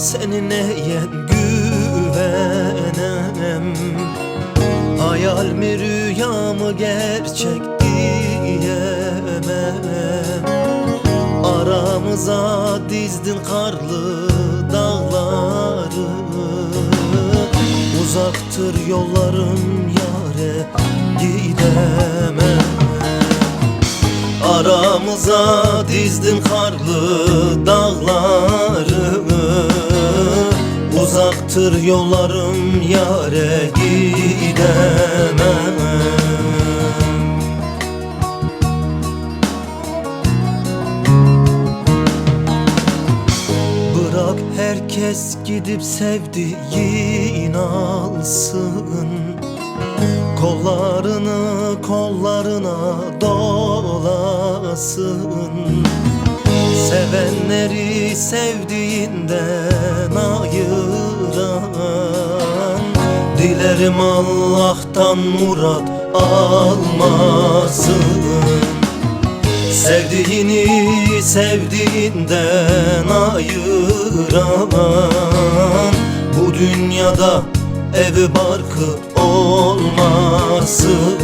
seninle yen güvenem? Hayal mi rüya mı gerçek diyemem? Aramıza dizdin karlı dağları. Uzaktır yollarım yare gidemem. Aramıza dizdin karlı Uzaktır yollarım yare gidemem. Bırak herkes gidip sevdiğin alsın. Kollarını kollarına dolasın. Sevenleri sevdiğinden ayıran Dilerim Allah'tan murat almasın. Sevdiğini sevdiğinden ayıran Bu dünyada evi barkı olmasın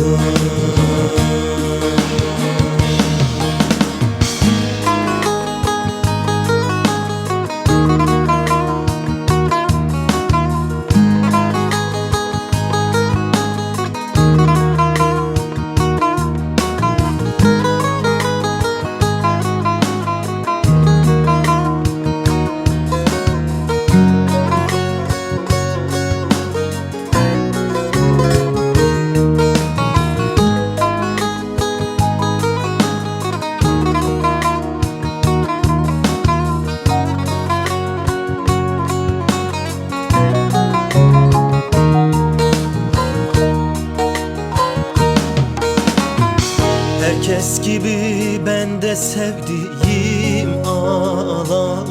Herkes gibi ben de sevdiğim ağlam.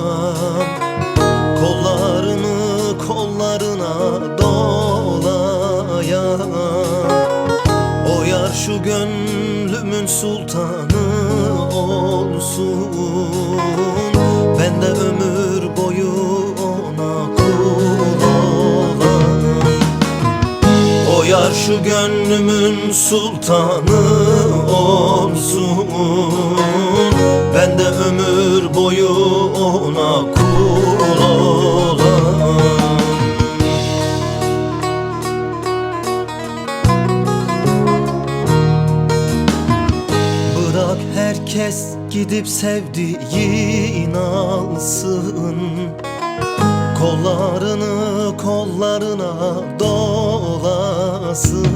Kollarını kollarına dolayan. O yar şu gönlümün sultanı olsun. Ben de ömür şu gönlümün sultanı olsun. Ben de ömür boyu ona kul olayım Bırak herkes gidip sevdiğin alsın Kollarını kollarına dolasın.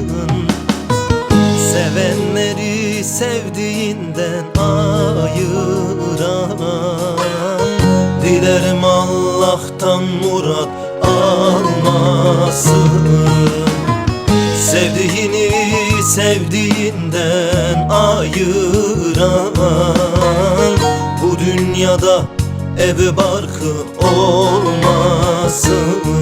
Sevenleri sevdiğinden ayıran. Dilerim Allah'tan murat almasın. Sevdiğini sevdiğinden ayıran. Bu dünyada evi barkı olmasın coração